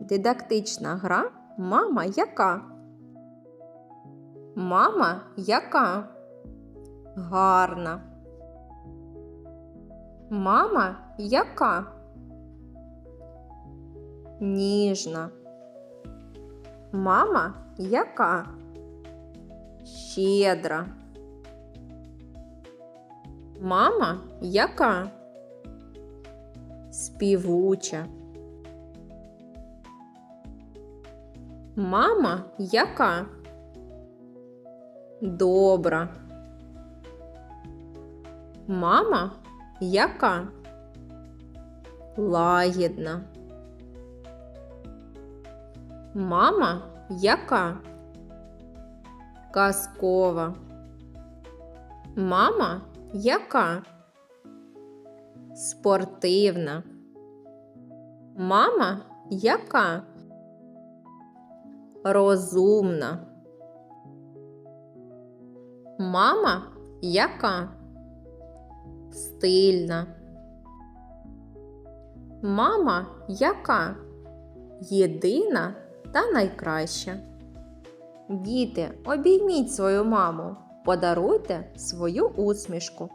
Дидактична гра Мама яка? Мама яка? Гарна. Мама яка? Ніжна. Мама яка? Щедра. Мама яка? Співуча. Мама яка? Добра. Мама яка? Лагідна. Мама яка? Казкова. Мама яка? Спортивна. Мама яка? Розумна. Мама яка? Стильна. Мама яка? Єдина та найкраща. Діти, обійміть свою маму, подаруйте свою усмішку.